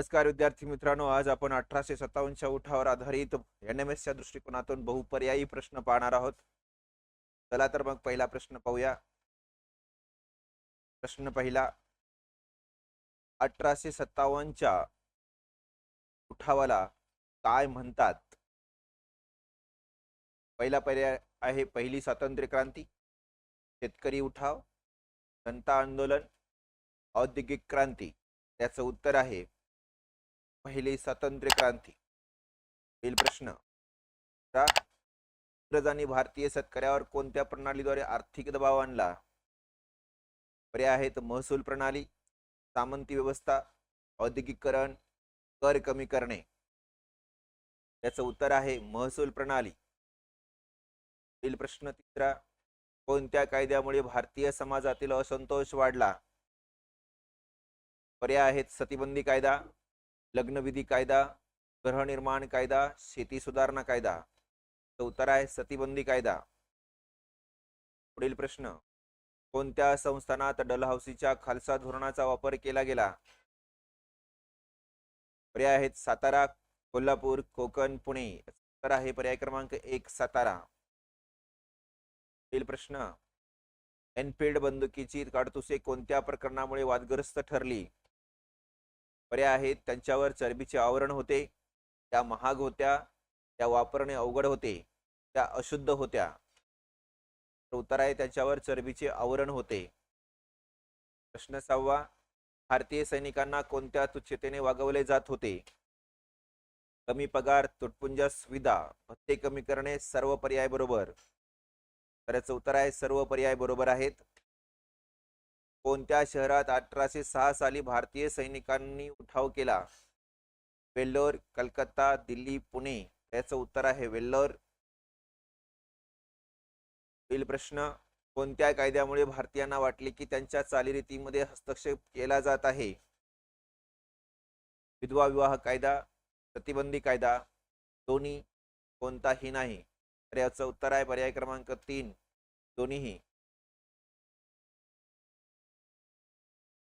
नमस्कार विद्यार्थी मित्रांनो आज आपण अठराशे सत्तावन्नच्या उठावर आधारित एन एम एसच्या दृष्टिकोनातून बहुपर्यायी प्रश्न पाहणार आहोत. चला तर मग पहिला प्रश्न पाहूया. प्रश्न पहिला अठराशे सत्तावन्नच्या उठावाला काय म्हणतात? पहिला पर्याय आहे पहिली स्वातंत्र्य क्रांती शेतकरी उठाव जनता आंदोलन औद्योगिक क्रांती. त्याचं उत्तर आहे पहिली स्वातंत्र्य क्रांती. पुढील प्रश्न. इंग्रजांनी भारतीय शेतकऱ्यावर कोणत्या प्रणालीद्वारे आर्थिक दबाव आणला? पर्याय आहेत महसूल प्रणाली सामंती व्यवस्था औद्योगिकरण कर कमी करणे. याचं उत्तर आहे महसूल प्रणाली. पुढील प्रश्न तिसरा कोणत्या कायद्यामुळे भारतीय समाजातील असंतोष वाढला? पर्याय आहेत सतीबंदी कायदा लग्नविधी कायदा गृहनिर्माण कायदा शेती सुधारणा कायदा तर उत्तर आहे सतीबंदी कायदा. पुढील प्रश्न. कोणत्या संस्थानात डलहौसीच्या खालसा धोरणाचा वापर केला गेला? पर्याय आहेत सातारा कोल्हापूर कोकण पुणे. तर आहे पर्याय क्रमांक एक सातारा. पुढील प्रश्न. एनफिल्ड बंदुकीची काडतुसे कोणत्या प्रकरणामुळे वादग्रस्त ठरली? पर्याय आहेत. त्यांच्यावर चरबीचे आवरण होते. त्या महाग होत्या. त्या वापरणे अवघड होते. त्या अशुद्ध होत्या. तर उत्तर आहे त्याच्यावर चरबीचे आवरण होते. प्रश्न सहावा भारतीय सैनिकांना कोणत्या तुच्छतेने वागवले जात होते? कमी पगार तुटपुंजा सुविधा भत्ते कमी करणे सर्व पर्याय बरोबर. तर याचं उत्तर आहे सर्व पर्याय बरोबर आहेत. कोणत्या शहरात अठराशे सहा साली भारतीय सैनिकांनी उठाव केला? वेल्लोर कलकत्ता दिल्ली पुणे. याचं उत्तर आहे वेल्लोर. पुढील प्रश्न. कोणत्या कायद्यामुळे भारतीयांना वाटले की त्यांच्या चालीरीतीमध्ये हस्तक्षेप केला जात आहे? विधवा विवाह कायदा प्रतिबंधी कायदा दोन्ही कोणताही नाही. तर याचं उत्तर आहे पर्याय क्रमांक तीन. दोन्हीही.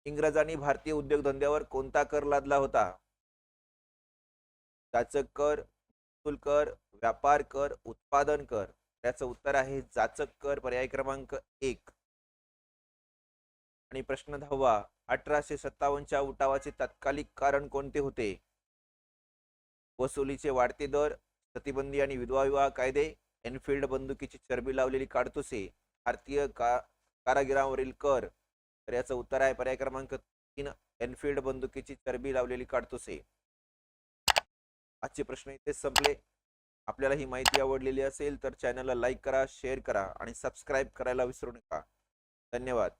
इंग्रजांनी भारतीय उद्योगधंद्यावर कोणता कर लादला होता? जाचक कर महसूल कर व्यापार कर उत्पादन कर त्याचं उत्तर आहे जाचक कर पर्याय क्रमांक एक. आणि प्रश्न दहावा अठराशे सत्तावन्नच्या उठावाचे तात्कालिक कारण कोणते होते? वसुलीचे वाढते दर प्रतिबंधी आणि विधवा विवाह कायदे एनफिल्ड बंदुकीची चरबी लावलेली काडतुसे भारतीय का कारागिरावरील कर तर याचं उत्तर आहे पर्याय क्रमांक तीन एनफिल्ड बंदुकीची चरबी लावलेली काढतोसे आजचे प्रश्न इथे संपले. आपल्याला ही माहिती आवडलेली असेल तर चॅनलला लाईक करा शेअर करा आणि सबस्क्राईब करायला विसरू नका. धन्यवाद.